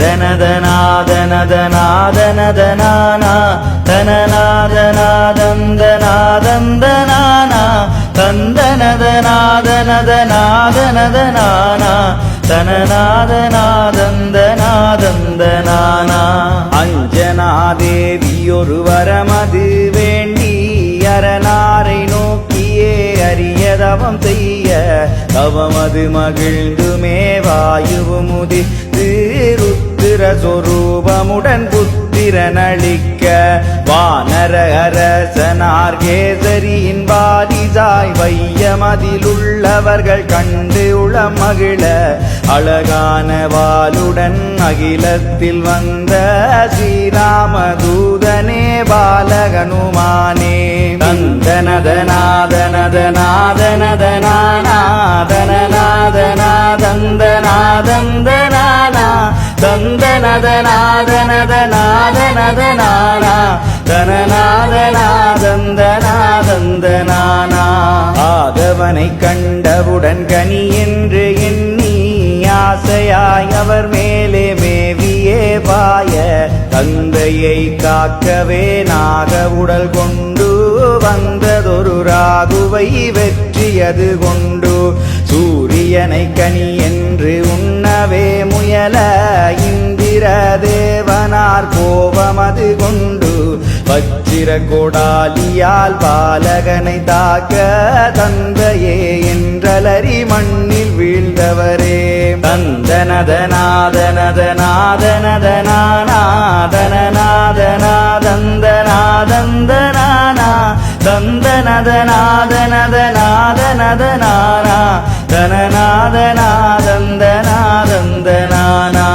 தந்தனதநாதனதநாதனதனானா தனநாதநாதந்தநாதந்தனானா தந்தனதநாதனதநாதனதனானா தனநாதநாதந்தநாதந்தனானா அஞ்சனாதேவியொரு வரமது வேண்டி அரணாரை நோக்கியே அரியதவம் செய்ய தவமது மகிழ்ந்துமே வாயுவு முதித்து சொரூபமுடன் புத்திரனளிக்க வானர அரசனார் கேசரியின் பாரிசாய் வையமதிலுள்ளவர்கள் கண்டு உளம் மகிழ அழகான வாளுடன் அகிலத்தில் வந்த ஸ்ரீராமதூதனே பாலகனுமானே. தந்தனதநாதனதநாதனதனானா தனநாதனாதந்தனாதந்தனானா ஆதவனை கண்டவுடன் கனி என்று எண்ணி ஆசையாய் அவர் மேலே மேவியே பாய. தந்தையை காக்கவே நாக உடல் கொண்டு வந்ததொரு ராகுவை வெற்றியது கொண்டு. சூரியனை கனி என்று உண்ணவே முயல இந்திர தேவனார் கோபமது கொண்டு வச்சிர கோடாலியால் பாலகனை தாக்க தந்தையே என்றலரி மண்ணில் வீழ்ந்தவரே. தந்தனதநாதனதனாதனதனானா தனநாதனாதந்தனாதந்தனானா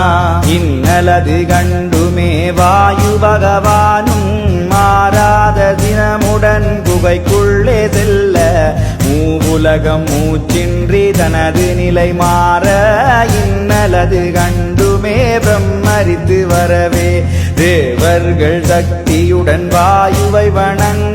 இன்னலது கண்டுமே வாயு பகவானும் மாறாத தினமுடன் குகைக்குள்ளே செல்ல மூவுலகம் மூச்சின்றி தனது நிலை மாற இன்னலது கண்டுமே பிரம்மரித்து வரவே தேவர்கள் சக்தியுடன் வாயுவை வணங்க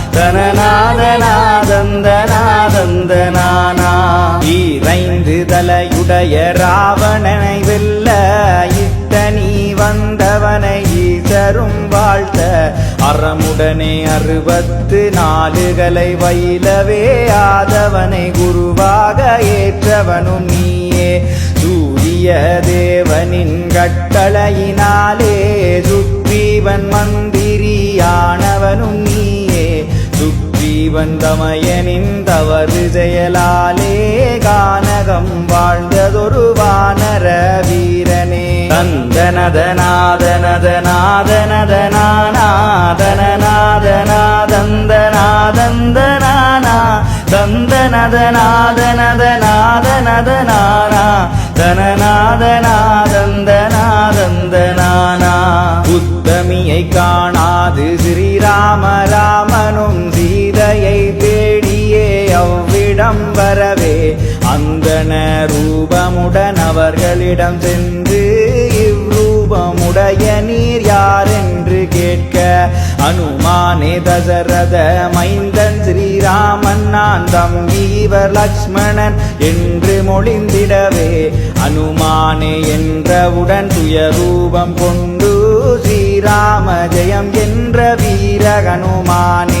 தனநாதநாதந்தநாதந்தனானா ஈரைந்து தலையுடைய ராவணனை வெல்ல இத்தனி வந்தவனை ஈசரும் வாழ்த்த. அறமுடனே அறுபத்து நாலுகளை வயிலவே ஆதவனை குருவாக ஏற்றவனும் நீயே. சூரிய தேவனின் கட்டளையினாலே சுக்ரீவன் மந்திரியானவனும் நீ. சுக்ரீவன் தமயனின் தவறு செயலாலே கானகம் வாழ்ந்ததொரு வானர வீரனே. தந்தனதநாதனதனாதனநாதந்தனாதனநாதனதனாதனதனானா தனநாதநாதந்தநாதந்தநானா உத்தமியை காணாது ஸ்ரீராம ராமனும் ஸ்ரீ சீதையை தேடியே அவ்விடம் வரவே அந்தன ரூபமுடன் அவர்களிடம் சென்று இவ்ரூபமுடைய நீர் யார் என்று கேட்க அனுமானே தசரத மைந்தன் ஸ்ரீராமன் நான் தம்பி இவர் லக்ஷ்மணன் என்று மொழிந்திடவே அனுமானே என்றவுடன் துயரூபம் கொண்டு ஸ்ரீராம ஜெயம் என்ற வீர ஹனுமானே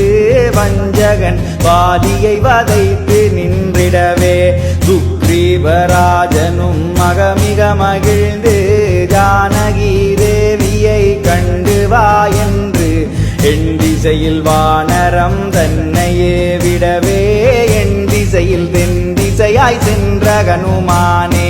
வஞ்சகன் வாலியை வதைத்து நின்றிடவே சுக்ரீவராஜனும் மகமிக மகிழ்ந்து ஜானகி தேவியை கண்டு வா என்று என் திசையில் வானரம் தன்னையே விடவே என் திசையில் தென் திசையாய் சென்ற கனுமானே.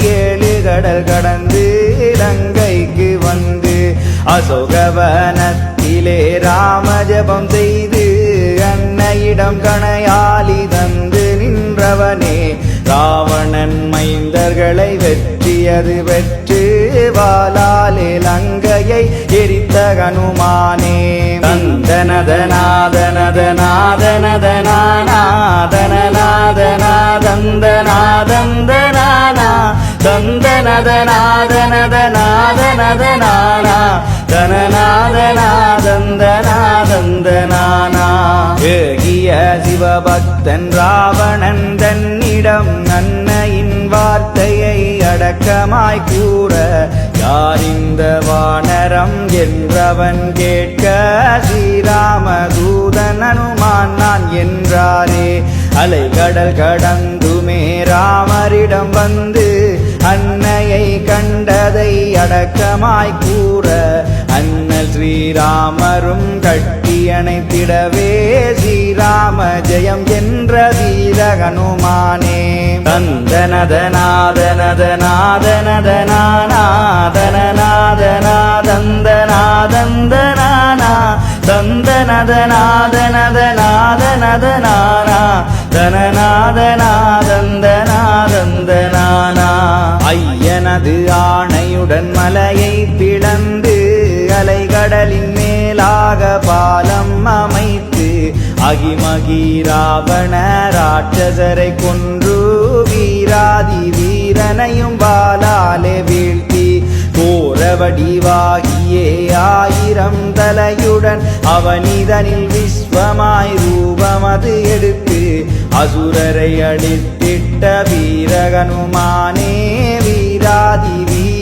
கடல் கடந்து இலங்கைக்கு வந்து அசோகவனத்திலே ராமஜபம் செய்து அன்னையிடம் கணையாளி தந்து நின்றவனே. ராவணன் மைந்தர்களை வெற்றியது வெற்று வாளாலே லங்கையை எரித்த கனுமானே தந்தனதனாதனதனாதனநாதனநாதந்தனாதனதனாதனதனானா தனநாதனாதந்தனாதந்தனானா. ஏகிய சிவபக்தன் ராவணன் தன்னிடம் நன்னையின் வார்த்தையை அடக்கமாய் கூற யார் இந்த வானரம் என்றவன் கேட்க ஸ்ரீராமதூதன் அனுமான் நான் என்றாரே. அலைகடல் கடந்துமே ராமரிடம் வந்து கண்டதை அடக்கமாய் கூற அண்ணல் ஸ்ரீராமரும் கட்டி அணைத்திடவே ஸ்ரீராம ஜெயம் என்ற வீர ஹனுமானே தந்தனதனாதனதனாதனநாதனநாதனநாதனநாதனநாதனநாதனா தனநாதனாதந்தனாதந்தனானா. ஐயனது மலையுடன் மலையை பிளந்து அலைகடலின் மேலாக பாலம் அமைத்து அகிமகி ராவண ராட்சசரை கொன்று வீராதி வீரனையும் பாலாலே வீழ்த்தி கோரவடிவாகியே ஆயிரம் தலையுடன் அவனிதனில் விஸ்வமாய் ரூபமது எடுத்து அசுரரை அழித்திட்ட வீரகனுமானே.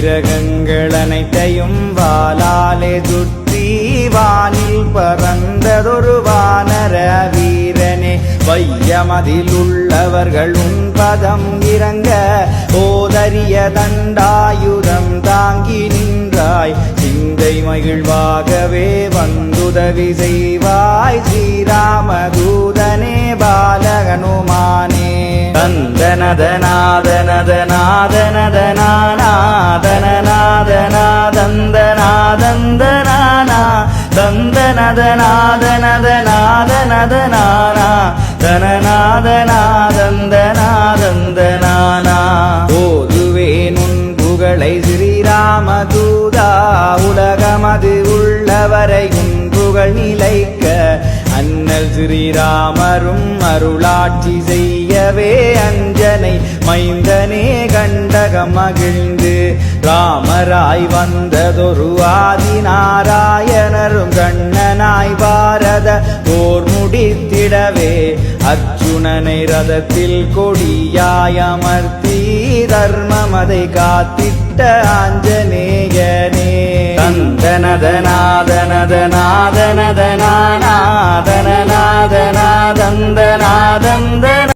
கிரகங்கள் அனைத்தையும் வாலாலே சுற்றி வானில் பறந்ததொரு வானர வீரனே. வையமதில் உள்ளவர்கள் உன் பதம் இறங்க ஓதரிய தண்டாயுதம் தாங்கி நின்றாய். சிந்தை மகிழ்வாகவே வந்துதவி செய்வாய். ஸ்ரீராமதூதனே பாலகனுமானே. தந்தனதநாதனதநாதனதனானா தந்தனதனாதனதனாதனநாதனநாதனாதந்தனாதந்தனானா தந்தனதனாதனதனாதனதனானா. தனநாதனாதந்தனாதந்தனானா ஓதுவேன் உன் புகழை ஸ்ரீராமதூதா. உலகமது உள்ளவரை உன் புகழ் நிலைக்க. அண்ணல் ஸ்ரீராமரும் அருளாட்சி செய்யவே அஞ்சனை மைந்தனே கண்டக மகிழ்ந்து. ராமராய் வந்ததொரு ஆதி நாராயணரும் கண்ணனாய் பாரத போர் முடித்திடவே. அர்ஜுனனை ரதத்தில் கொடியாய் அமர்த்தி தர்மமதை காத்திட்ட ஆஞ்சநேயனே. தந்தனதனாதனதனாதனதனாதனநாதனநாதனாதந்தனாதந்தனா